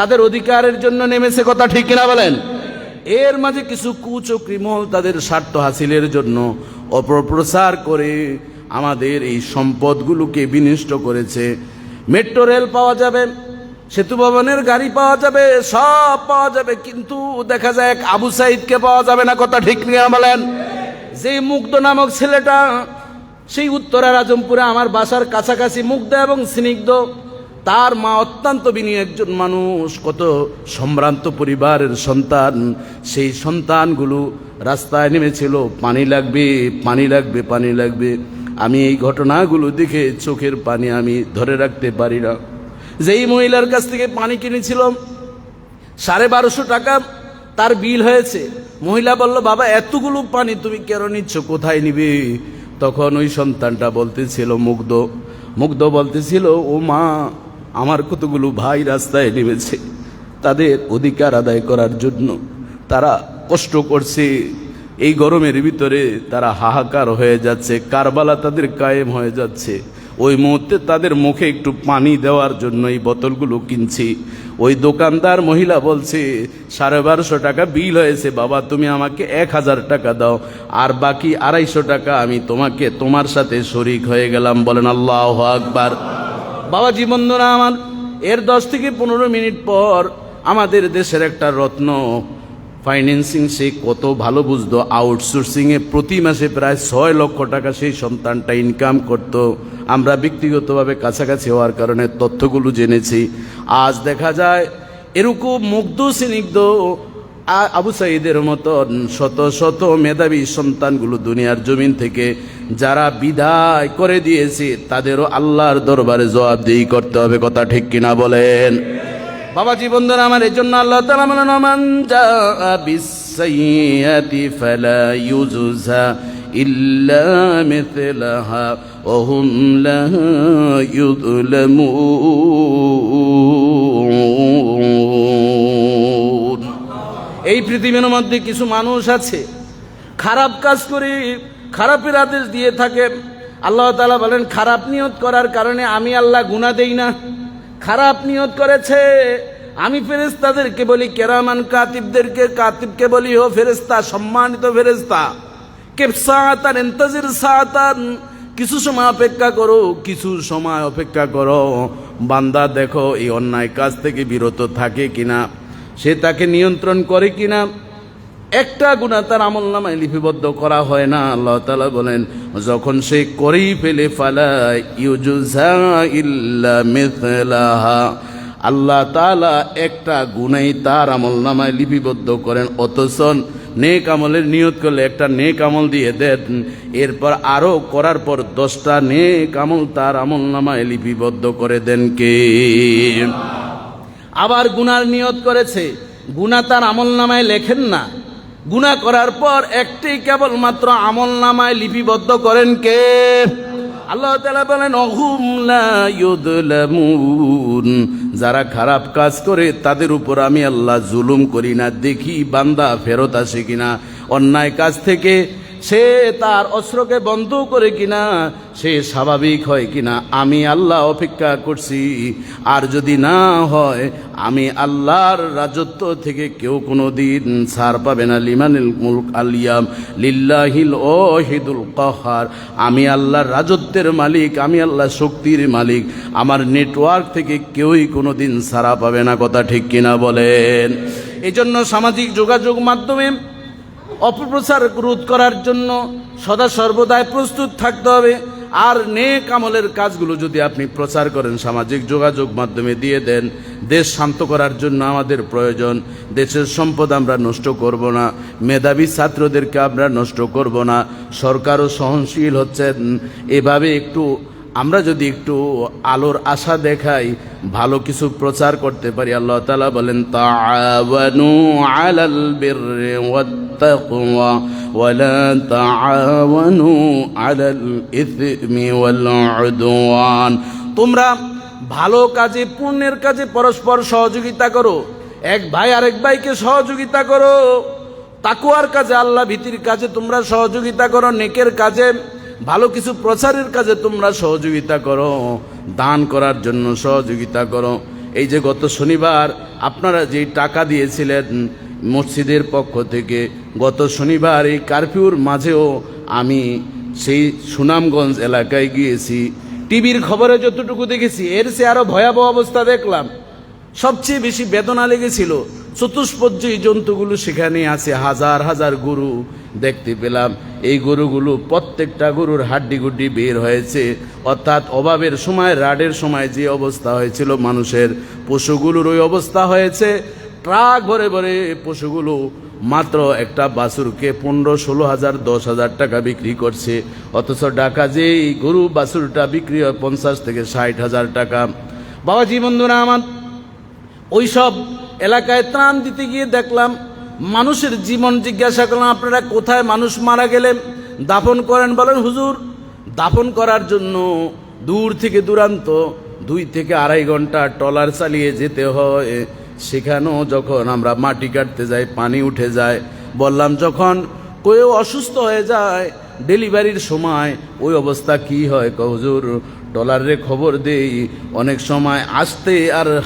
তাদের অধিকারের জন্য নেমেছে কথা ঠিক কিনা বলেন? এর মাঝে কিছু কুচক্রি মহল তাদের স্বার্থ হাসিলের জন্য অপপ্রচার করে আমাদের এই সম্পদগুলোকে বিনষ্ট করেছে। মেট্রো রেল পাওয়া যাবে, সেতু ভবনের গাড়ি পাওয়া যাবে, সব পাওয়া যাবে, কিন্তু দেখা যায় এক আবু সাইদকে পাওয়া যাবে না কথা ঠিক নিয়ে বলেন? যে মুগ্ধ নামক ছেলেটা, সেই উত্তরার আজমপুরে আমার বাসার কাছাকাছি মুগ্ধ এবং স্নিগ্ধ তার মা অত্যন্ত বিনী একজন মানুষ, কত সম্ভ্রান্ত পরিবারের সন্তান। সেই সন্তানগুলো রাস্তায় নেমেছিল, পানি লাগবে পানি লাগবে পানি লাগবে। আমি এই ঘটনাগুলো দেখে চোখের পানি আমি ধরে রাখতে পারি না। যেই মহিলার কাছ থেকে পানি কিনেছিলাম, সাড়ে বারোশো টাকা তার বিল হয়েছে। মহিলা বলল, বাবা, এতগুলো পানি তুমি কেন নিচ্ছ? কোথায় নিবে? তখন ওই সন্তানটা বলতেছিল, মুগ্ধ। মুগ্ধ বলতেছিল, ও মা আমার কতগুলো ভাই রাস্তায় নেমেছে, তাদের অধিকার আদায় করার জন্য তারা কষ্ট করছে। এই গরমের ভিতরে তারা হাহাকার হয়ে যাচ্ছে, কারবালা তাদের কায়েম হয়ে যাচ্ছে। ওই মুহূর্তে তাদের মুখে একটু পানি দেওয়ার জন্য এই বোতলগুলো কিনছি। ওই দোকানদার মহিলা বলছে, সাড়ে বারোশো টাকা বিল হয়েছে বাবা, তুমি আমাকে এক হাজার টাকা দাও, আর বাকি আড়াইশো টাকা আমি তোমাকে তোমার সাথে শরিক হয়ে গেলাম। বলেন আল্লাহ আকবার। বাবা জীবনদরা আমার, এর দশ থেকে পনেরো মিনিট পর আমাদের দেশের একটা রত্ন ফাইন্যান্সিং সে কত ভালো বুঝতো। আউটসোর্সিংয়ে প্রতি মাসে প্রায় ছয় লক্ষ টাকা সেই সন্তানটা ইনকাম করত। আমরা ব্যক্তিগতভাবে কাছাকাছি হওয়ার কারণে তথ্যগুলো জেনেছি। আজ দেখা যায় এরকম মুগ্ধ, স্নিগ্ধ আবু সাইদের মতন শত শত মেধাবী সন্তানগুলো দুনিয়ার জমিন থেকে যারা বিদায় করে দিয়েছে, তাদেরও আল্লাহর দরবারে জবাবদিহি করতে হবে, কথা ঠিক কিনা বলেন। বাবা জীবন ধরে আমার এই জন্য আল্লাহ তালা বলেন মান ফালা ইউজুজা এই পৃথিবীর মধ্যে কিছু মানুষ আছে। খারাপ কাজ করে, খারাপের আদেশ দিয়ে থাকে। আল্লাহ তালা বলেন, খারাপ নিয়ত করার কারণে আমি আল্লাহ গুণা দেই না। খারাপ নিয়ত করেছে। আমি ফেরেস্তাদেরকে বলি, কেরামান কাতিবদেরকে, কাতিবকে বলি হো ফেরেস্তা সম্মানিত ফেরেস্তা কে সাতান এন্তাজির সাতান কিছু সময় অপেক্ষা করো, কিছু সময় অপেক্ষা করো। বান্দা দেখো, এই অন্যায় কাজ থেকে বিরত থাকে কিনা। সে তাকে নিয়ন্ত্রণ করে কিনা? একটা গুণা তার আমল নামায় লিপিবদ্ধ করা হয় না। আল্লাহ তালা বলেন, যখন সে করেই ফেলে, ফালা ইউজুজা ইল্লা মিথলাহা আল্লাহ তালা একটা গুণাই তার আমল নামায় লিপিবদ্ধ করেন, অথচ নেক আমলের নিয়ত করলে একটা নেক আমল দিয়ে দেন। এরপর আরও করার পর দশটা নেক আমল তার আমল নামায় লিপিবদ্ধ করে দেন কে? আবার গুনার নিয়ত করেছে। গুনা তার আমল নামায় লেখেন না। গুনা করার পর একটি কেবলমাত্র আমল নামায় লিপিবদ্ধ করেন কে? আল্লাহ তালা বলেন, অহুম লা ইউদলামুন যারা খারাপ কাজ করে, তাদের উপর আমি আল্লাহ জুলুম করি না। দেখি বান্দা ফেরত আসে কিনা। অন্যায় কাজ থেকে সে তার অস্ত্রকে বন্ধ করে কিনা, সে স্বাভাবিক হয় কিনা, আমি আল্লাহ অপেক্ষা করছি। আর যদি না হয়, আমি আল্লাহর রাজত্ব থেকে কেউ কোনো দিন সার পাবে না। লিমানিল মুলক আলিয়াম লিল্লাহিল ওহিদুল কহার। আমি আল্লাহর রাজত্বের মালিক, আমি আল্লাহ শক্তির মালিক। আমার নেটওয়ার্ক থেকে কেউই কোনো দিন ছাড়া পাবে না, কথা ঠিক কিনা বলেন। এই জন্য সামাজিক যোগাযোগ মাধ্যমে অপপ্রচার রোধ করার জন্য সদা সর্বদাই প্রস্তুত থাকতে হবে। আর নেক আমলের কাজগুলো যদি আপনি প্রচার করেন, সামাজিক যোগাযোগ মাধ্যমে দিয়ে দেন, দেশ শান্ত করার জন্য আমাদের প্রয়োজন। দেশের সম্পদ আমরা নষ্ট করব না, মেধাবী ছাত্রদেরকে আমরা নষ্ট করব না। সরকারও সহনশীল হচ্ছেন। এভাবে একটু আমরা যদি একটু আলোর আশা দেখাই, ভালো কিছু প্রচার করতে পারি, আল্লাহ তালা বলেন, তাআওয়ানু আলাল বিররি ওয়াত্তাকওয়া ওয়ালা তাআওয়ানু আলাল ইসমি ওয়াল উদওয়ান। তোমরা ভালো কাজে, পুণ্যের কাজে পরস্পর সহযোগিতা করো। এক ভাই আরেক ভাইকে সহযোগিতা করো। তাকুয়ার কাজে, আল্লাহ ভীতির কাজে তোমরা সহযোগিতা করো, নেকের কাজে ভালো কিছু প্রচারের কাজে তোমরা সহযোগিতা করো, দান করার জন্য সহযোগিতা করো। এই যে গত শনিবার আপনারা যে টাকা দিয়েছিলেন মসজিদের পক্ষ থেকে, গত শনিবার এই কারফিউর মাঝেও আমি সেই সুনামগঞ্জ এলাকায় গিয়েছি। টিভির খবরে যতটুকু দেখেছি, এর সে আরও ভয়াবহ অবস্থা দেখলাম। সবচেয়ে বেশি বেদনা লেগেছিল চতুষ্পদ এই জন্তুগুলো সেখানে আছে, হাজার হাজার গরু দেখতে পেলাম। এই গরুগুলো প্রত্যেকটা গরুর হাড্ডি গুড্ডি বের হয়েছে। অর্থাৎ অভাবের সময়, রাডের সময় যে অবস্থা হয়েছিল মানুষের, পশুগুলোর ওই অবস্থা হয়েছে। ট্রাক ভরে ভরে পশুগুলো মাত্র একটা বাছুরকে পনেরো, ষোলো হাজার, দশ হাজার টাকা বিক্রি করছে। অথচ ডাকা যে গরু বাছুরটা বিক্রি হয় পঞ্চাশ থেকে ষাট হাজার টাকা। বাবাজি বন্ধুরা আমার, ওইসব এলাকায় ত্রাণ দিতে গিয়ে দেখলাম, মানুষের জীবন জিজ্ঞাসা করলাম, আপনারা কোথায় মানুষ মারা গেলেন দাফন করেন বলেন? হুজুর, দাফন করার জন্য দূর থেকে দূরান্ত, দুই থেকে আড়াই ঘণ্টা ট্রলার চালিয়ে যেতে হয়। সেখানেও যখন আমরা মাটি কাটতে যাই, পানি উঠে যায়, বললাম, যখন কেউ অসুস্থ হয়ে যায় ডেলিভারির সময়, ওই অবস্থা কি হয়? কহুজুর ডলারে খবর দেই, অনেক সময় আসতে আর